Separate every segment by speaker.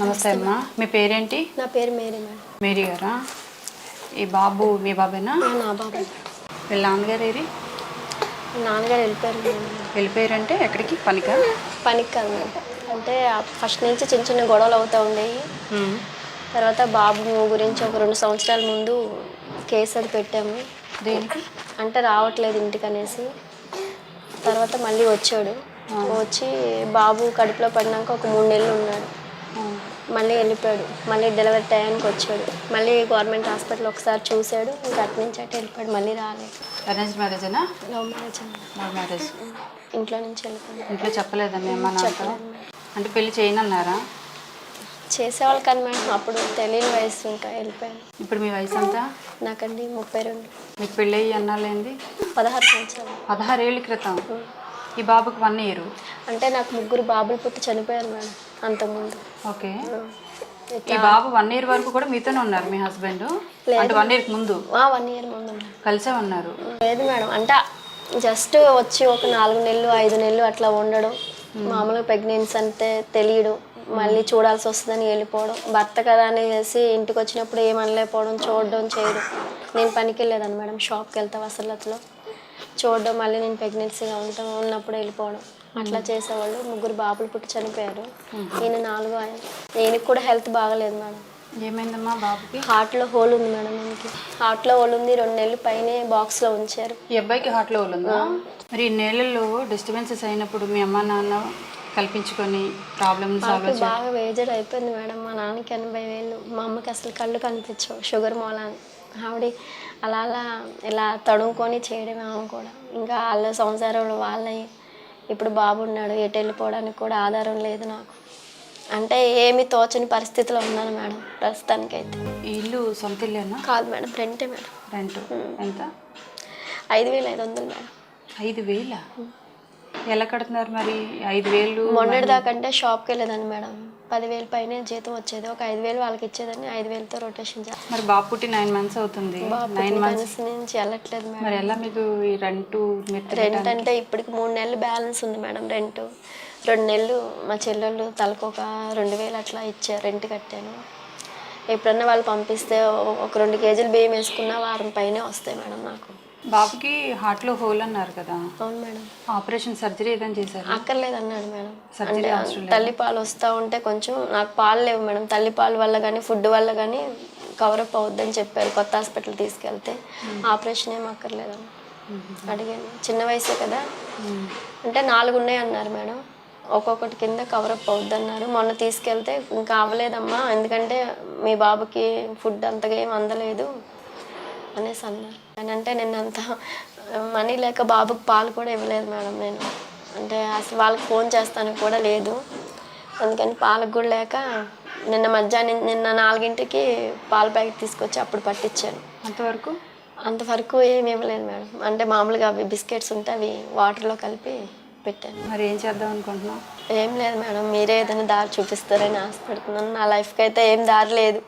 Speaker 1: నమస్తే అమ్మా. మీ పేరేంటి?
Speaker 2: నా పేరు మేరీ మేడం.
Speaker 1: మేరీ గారా? ఈ బాబు మీ బాబేనా?
Speaker 2: నా బాబాయ్
Speaker 1: వీళ్ళ నాన్నగారు ఏరి?
Speaker 2: నాన్నగారు వెళ్ళిపోయారు మేడం.
Speaker 1: వెళ్ళిపోయారంటే ఎక్కడికి? పనికా?
Speaker 2: పనికి కాదు మేడం. అంటే ఫస్ట్ నుంచి చిన్న చిన్న గొడవలు అవుతూ ఉండేవి.
Speaker 1: ఉమ్.
Speaker 2: తర్వాత బాబు గురించి ఒక రెండు సంవత్సరాల ముందు కేసు అది పెట్టాము.
Speaker 1: దేనికి?
Speaker 2: అంటే రావట్లేదు ఇంటికి అనేసి తర్వాత మళ్ళీ వచ్చాడు. వచ్చి బాబు కడుపులో పడినాక ఒక మూడు నెలలు ఉన్నాడు. మళ్ళీ వెళ్ళిపోయాడు. మళ్ళీ డెలివరీ టైంకి వచ్చాడు. మళ్ళీ గవర్నమెంట్ హాస్పిటల్ ఒకసారి చూశాడు. ఇంకా అటు నుంచి అటు వెళ్ళిపోయాడు. మళ్ళీ రాలేదు.
Speaker 1: అరేంజ్ మ్యారేజేనా
Speaker 2: లవ్ మ్యారేజ్
Speaker 1: లవ్ మ్యారేజ్.
Speaker 2: ఇంట్లో నుంచి వెళ్ళిపోయాడు.
Speaker 1: ఇంట్లో చెప్పలేదా మీ అమ్మ నాన్నతో? అంటే పెళ్ళి చేయనన్నారా?
Speaker 2: చేసేవాళ్ళు కానీ మేడం. అప్పుడు తెలియని వయసు ఇంకా వెళ్ళిపోయాను.
Speaker 1: ఇప్పుడు మీ వయసు ఎంత?
Speaker 2: నాకండి ముప్పై రెండు.
Speaker 1: మీకు పెళ్ళి అయ్యి అన్నాలేంది
Speaker 2: పదహారు సంవత్సరాలు.
Speaker 1: పదహారేళ్ళ క్రితం. ఈ బాబుకి వన్ ఇయర్
Speaker 2: అంటే నాకు ముగ్గురు బాబులు పుట్టి చనిపోయారు మేడం. అంతకుముందు.
Speaker 1: ఓకే. ఈ బాబు వన్ ఇయర్ వరకు కూడా మీతోనే ఉన్నారు మీ హస్బెండ్ అంటే వన్ ఇయర్ ముందు?
Speaker 2: వన్ ఇయర్ ముందు
Speaker 1: కలిసే ఉన్నారు.
Speaker 2: లేదు మేడం. అంటే జస్ట్ వచ్చి ఒక నాలుగు నెలలు ఐదు నెలలు అట్లా ఉండడం. మామూలుగా ప్రెగ్నెన్సీ అంటే తెలియడం. మళ్ళీ చూడాల్సి వస్తుందని వెళ్ళిపోవడం. భర్త కదా అనేసి ఇంటికి వచ్చినప్పుడు ఏమనలేకపోవడం చూడడం చేయడం. నేను పనికి వెళ్ళేదాన్ని మేడం. షాప్కి వెళ్తా వసలతలో చూడడం మళ్ళీ నేను ప్రెగ్నెన్సీగా ఉంటాం ఉన్నప్పుడు వెళ్ళిపోవడం. అట్లా చేసేవాళ్ళు. ముగ్గురు బాబులు పుట్టి చనిపోయారు. ఈయన నాలుగో ఆయన. ఈయనకి కూడా హెల్త్ బాగలేదు మేడం.
Speaker 1: ఏమైందమ్మా బాబుకి?
Speaker 2: హార్ట్లో హోల్ ఉంది మేడం మనకి. హార్ట్లో హోల్ ఉంది. రెండు నెలలు పైనే బాక్స్లో ఉంచారు.
Speaker 1: ఈ అబ్బాయికి హార్ట్లో ఉందా? మరి ఈ నెలల్లో డిస్టర్బెన్సెస్ అయినప్పుడు మీ అమ్మ నాన్న కల్పించుకొని ప్రాబ్లమ్ సాల్వ్
Speaker 2: నాకు బాగా వేజర్ అయిపోయింది మేడం. మా నాన్నకి ఎనభై వేలు. మా అమ్మకి అసలు కళ్ళు కనిపించవు. షుగర్ మూలాన్ని ఆవిడ అలా అలా ఇలా తడుముకొని చేయడమే ఆమె కూడా. ఇంకా వాళ్ళ సంసారంలో వాళ్ళవి ఇప్పుడు బాబు ఉన్నాడు ఎటు వెళ్ళిపోవడానికి కూడా ఆధారం లేదు నాకు. అంటే ఏమి తోచని పరిస్థితిలో ఉన్నాను మేడం ప్రస్తుతానికైతే.
Speaker 1: ఈ ఇల్లు సొంత ఇల్లేనా?
Speaker 2: కాదు మేడం రెంటే మేడం.
Speaker 1: రెంట్. ఎంత?
Speaker 2: ఐదు వేలు ఐదు వందలు మేడం.
Speaker 1: ఐదు వేల? ఎలా కడుతున్నారు మరి? ఐదు వేలు
Speaker 2: మొన్నటి దాకా అంటే షాప్కి వెళ్ళేదాన్ని మేడం. పదివేలు పైనే జీతం వచ్చేది. ఒక ఐదు వేలు వాళ్ళకి ఇచ్చేదాన్ని. ఐదు వేలతో రొటేషన్ చేస్తాను
Speaker 1: మరి బాబు పుట్టి నైన్ మంత్స్ అవుతుంది. నైన్ మంత్స్
Speaker 2: నుంచి వెళ్ళట్లేదు మేడం.
Speaker 1: మరి ఎలా మీకు ఈ రెంట్
Speaker 2: రెంట్ అంటే ఇప్పటికి మూడు నెలలు బ్యాలెన్స్ ఉంది మేడం రెంట్. రెండు నెలలు మా చెల్లెళ్ళు తలకొక రెండు వేలు అట్లా ఇచ్చారు. రెంట్ కట్టాను. ఎప్పుడన్నా వాళ్ళు పంపిస్తే ఒక రెండు కేజీలు బియ్యం వేసుకున్న వారం పైనే వస్తాయి మేడం నాకు.
Speaker 1: బాబుకి హార్ట్లో హోల్ అన్నారు కదా.
Speaker 2: అవును మేడం.
Speaker 1: ఆపరేషన్ సర్జరీ ఏదైనా చేశారు?
Speaker 2: అక్కర్లేదు అన్నాడు మేడం
Speaker 1: సర్జరీ అవసరం
Speaker 2: తల్లి పాలు వస్తూ ఉంటే కొంచెం నాకు పాలు లేవు మేడం. తల్లి పాలు వల్ల కానీ ఫుడ్ వల్ల కానీ కవరప్ అవుద్దని చెప్పారు కొత్త హాస్పిటల్ తీసుకెళ్తే. ఆపరేషన్ ఏం అక్కర్లేదన్న అడిగాను. చిన్న వయసే కదా. అంటే నాలుగు ఉన్నాయి అన్నారు మేడం. ఒక్కొక్కటి కింద కవరప్ అవుద్ది అన్నారు మొన్న తీసుకెళ్తే ఇంకా అవ్వలేదమ్మా. ఎందుకంటే మీ బాబుకి ఫుడ్ అంతగా ఏం అందలేదు. అనేసి అన్నారు అని అంటే నేను అంత మనీ లేక బాబుకి పాలు కూడా ఇవ్వలేదు మేడం నేను. అంటే అసలు వాళ్ళకి ఫోన్ చేస్తాను కూడా లేదు. అందుకని పాలకు కూడా లేక నిన్న మధ్యాహ్నం నిన్న నాలుగింటికి పాల ప్యాకెట్ తీసుకొచ్చి అప్పుడు పట్టించాను.
Speaker 1: అంతవరకు?
Speaker 2: అంతవరకు ఏమి ఇవ్వలేదు మేడం. అంటే మామూలుగా అవి బిస్కెట్స్ ఉంటే అవి వాటర్లో కలిపి పెట్టాను.
Speaker 1: మరి ఏం చేద్దాం అనుకుంటున్నాం
Speaker 2: ఏం లేదు మేడం. మీరే ఏదైనా దారి చూపిస్తారని ఆశపడుతున్నాను. నా లైఫ్కి అయితే ఏం దారి లేదు.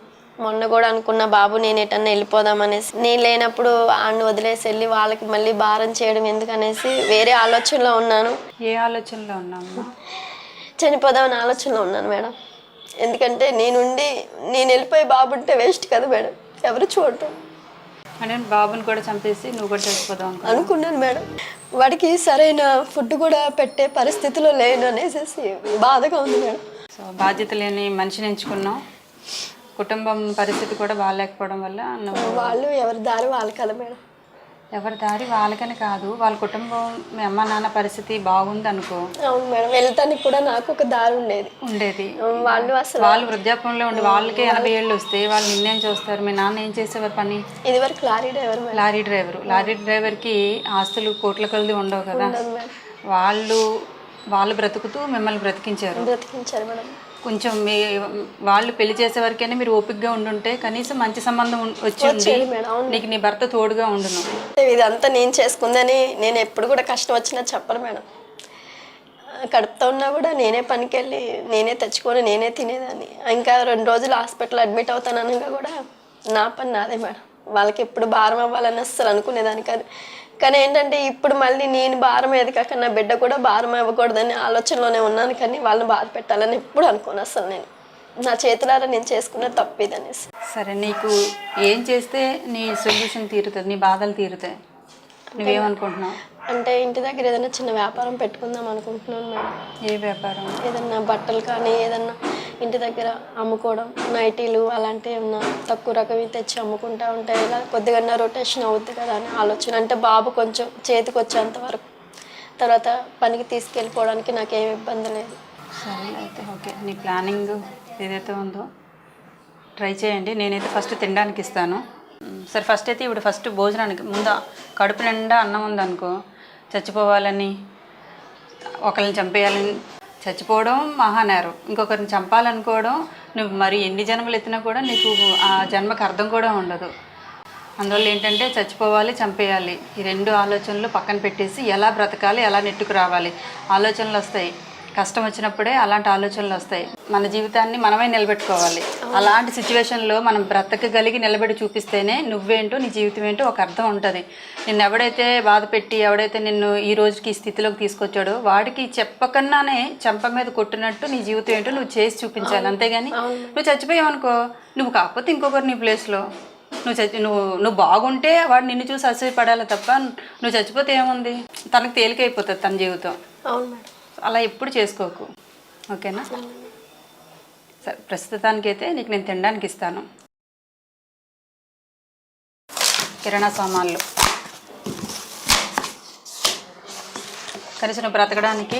Speaker 2: మొన్న కూడా అనుకున్న బాబు నేను ఎటన్నా వెళ్ళిపోదాం అనేసి. నేను లేనప్పుడు ఆడిని వదిలేసి వెళ్ళి వాళ్ళకి మళ్ళీ భారం చేయడం ఎందుకనేసి వేరే ఆలోచనలో ఉన్నాను.
Speaker 1: ఏ ఆలోచనలో ఉన్నాము
Speaker 2: చనిపోదామని ఆలోచనలో ఉన్నాను మేడం. ఎందుకంటే నేనుండి నేను వెళ్ళిపోయి బాబు ఉంటే వేస్ట్ కదా మేడం. ఎవరు చూడటం
Speaker 1: అంటే బాబుని కూడా చంపేసి నువ్వు కూడా చచ్చిపోదాం అనుకో
Speaker 2: అనుకున్నాను మేడం. వాడికి సరైన ఫుడ్ కూడా పెట్టే పరిస్థితిలో లేను అనేసి బాధగా ఉంది మేడం.
Speaker 1: సో బాధ్యత లేని మనిషిని ఎంచుకున్నావు? కుటుంబం పరిస్థితి కూడా బాగాలేకపోవడం వల్ల
Speaker 2: వాళ్ళు ఎవరి దారి వాళ్ళు కదా మేడం.
Speaker 1: ఎవరి దారి వాళ్ళకని కాదు వాళ్ళ కుటుంబం మీ అమ్మ నాన్న పరిస్థితి బాగుంది అనుకో
Speaker 2: అవును మేడం వెళ్తానికి కూడా నాకు ఒక దారి ఉండేది.
Speaker 1: ఉండేది.
Speaker 2: వాళ్ళు అసలు
Speaker 1: వాళ్ళు వృద్ధాపంలో ఉండి వాళ్ళకి ఎనభై ఏళ్ళు వస్తే వాళ్ళు నిన్నేం చూస్తారు? మీ నాన్న ఏం చేసేవారు పని?
Speaker 2: ఇదివరకు lorry driver
Speaker 1: lorry driver. Lorry డ్రైవర్కి ఆస్తులు కోట్ల కొలది ఉండవు కదా. వాళ్ళు వాళ్ళు బ్రతుకుతూ మిమ్మల్ని బ్రతికించారు.
Speaker 2: బ్రతికించారు మేడం.
Speaker 1: కొంచెం మీ వాళ్ళు పెళ్ళి చేసే వరకైనా మీరు ఓపికగా ఉండుంటే కనీసం మంచి సంబంధం వచ్చి నీకు నీ భర్త తోడుగా ఉండును.
Speaker 2: ఇదంతా నేను చేసుకుందని నేను ఎప్పుడు కూడా కష్టం వచ్చినా చెప్పను మేడం. కడుపుతో ఉన్నా కూడా నేనే పనికి వెళ్ళి నేనే తెచ్చుకొని నేనే తినేదాన్ని. ఇంకా రెండు రోజులు హాస్పిటల్ అడ్మిట్ అవుతాననగా కూడా నా పని నాదే మేడం. వాళ్ళకి ఎప్పుడు భారం అవ్వాలని అస్సలు అనుకునేదాన్ని కాదు. కానీ ఏంటంటే ఇప్పుడు మళ్ళీ నేను భారం ఏది కాక నా బిడ్డ కూడా భారం అవ్వకూడదని ఆలోచనలోనే ఉన్నాను కానీ వాళ్ళని బాధ పెట్టాలని ఎప్పుడు అనుకోను అసలు నేను. నా చేతులారా నేను చేసుకున్న తప్పు ఇది అనేసి
Speaker 1: సరే నీకు ఏం చేస్తే నీ సొల్యూషన్ తీరుతుంది నీ బాధలు తీరుతాయి? నువ్వేమనుకుంటున్నావు?
Speaker 2: అంటే ఇంటి దగ్గర ఏదైనా చిన్న వ్యాపారం పెట్టుకుందాం అనుకుంటున్నాను మేడం.
Speaker 1: ఏ వ్యాపారం?
Speaker 2: ఏదన్నా బట్టలు కానీ ఏదన్నా ఇంటి దగ్గర అమ్ముకోవడం నైటీలు అలాంటివి ఏమన్నా తక్కువ రకవి తెచ్చి అమ్ముకుంటా ఉంటాయి ఇలా కొద్దిగా రొటేషన్ అవుద్ది కదా అని ఆలోచన. అంటే బాబు కొంచెం చేతికి వచ్చేంత వరకు. తర్వాత పనికి తీసుకెళ్ళిపోవడానికి నాకేం ఇబ్బంది లేదు.
Speaker 1: సరే అయితే ఓకే. నీ ప్లానింగ్ ఏదైతే ఉందో ట్రై చేయండి. నేనైతే ఫస్ట్ తినడానికి ఇస్తాను. సరే ఫస్ట్ అయితే ఇప్పుడు ఫస్ట్ భోజనానికి ముందు కడుపు నిండా అన్నం ఉందనుకో చచ్చిపోవాలని ఒకరిని చంపేయాలని చచ్చిపోవడం మహానేరం. ఇంకొకరిని చంపాలనుకోవడం నువ్వు మరి ఎన్ని జన్మలు ఎత్తినా కూడా నీకు ఆ జన్మకు అర్థం కూడా ఉండదు. అందువల్ల ఏంటంటే చచ్చిపోవాలి చంపేయాలి. ఈ రెండు ఆలోచనలు పక్కన పెట్టేసి ఎలా బ్రతకాలి ఎలా నెట్టుకు రావాలి. ఆలోచనలు వస్తాయి. కష్టం వచ్చినప్పుడే అలాంటి ఆలోచనలు వస్తాయి. మన జీవితాన్ని మనమే నిలబెట్టుకోవాలి. అలాంటి సిచ్యువేషన్లో మనం బ్రతకగలిగి నిలబెట్టి చూపిస్తేనే నువ్వేంటో నీ జీవితం ఏంటో ఒక అర్థం ఉంటుంది. నిన్ను ఎవడైతే బాధ పెట్టి ఎవడైతే నిన్ను ఈ రోజుకి ఈ స్థితిలోకి తీసుకొచ్చాడో వాడికి చెప్పకన్నానే చెంప మీద కొట్టినట్టు నీ జీవితం ఏంటో నువ్వు చేసి చూపించాలి. అంతేగాని నువ్వు చచ్చిపోయావు అనుకో నువ్వు కాకపోతే ఇంకొకరు నీ ప్లేస్లో. నువ్వు చచ్చి నువ్వు నువ్వు బాగుంటే వాడు నిన్ను చూసి అసూయపడాలి తప్ప నువ్వు చచ్చిపోతే ఏముంది? తనకు తేలికైపోతుంది తన జీవితం.
Speaker 2: అవును మేడం.
Speaker 1: అలా ఎప్పుడు చేసుకోకు. ఓకేనా? సరే ప్రస్తుతానికైతే నీకు నేను తినడానికి ఇస్తాను. కిరాణా సామాన్లు. కనీసం బ్రతకడానికి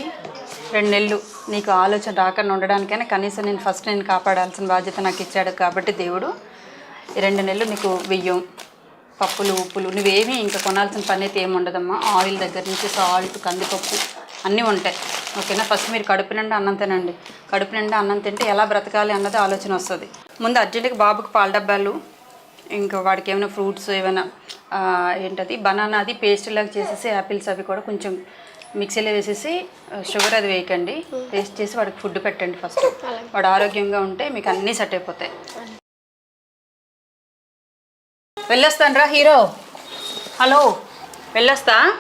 Speaker 1: రెండు నెలలు నీకు ఆలోచన రాకుండా ఉండడానికైనా కనీసం నేను ఫస్ట్ నేను కాపాడాల్సిన బాధ్యత నాకు ఇచ్చాడు కాబట్టి దేవుడు రెండు నెలలు నీకు బియ్యం పప్పులు ఉప్పులు. నువ్వేమీ ఇంకా కొనాల్సిన పని అయితే ఏమి ఉండదమ్మా. ఆయిల్ దగ్గర నుంచి సాల్ట్ కందిపప్పు అన్నీ ఉంటాయి. ఓకేనా? ఫస్ట్ మీరు కడుపు నిండా అన్నం తినండి. కడుపు నిండా అన్నం తింటే ఎలా బ్రతకాలి అన్నది ఆలోచన వస్తుంది. ముందు అర్జెంటుగా బాబుకి పాల డబ్బాలు ఇంకా వాడికి ఏమైనా ఫ్రూట్స్ ఏమైనా ఏంటది? బనానా అది పేస్ట్ లాగా చేసేసి యాపిల్స్ అవి కూడా కొంచెం మిక్సీలో వేసేసి షుగర్ అది వేయకండి. పేస్ట్ చేసి వాడికి ఫుడ్ పెట్టండి ఫస్ట్. వాడు ఆరోగ్యంగా ఉంటే మీకు అన్నీ సెట్ అయిపోతాయి. వెళ్ళొస్తాను రా హీరో. హలో. వెళ్ళొస్తా.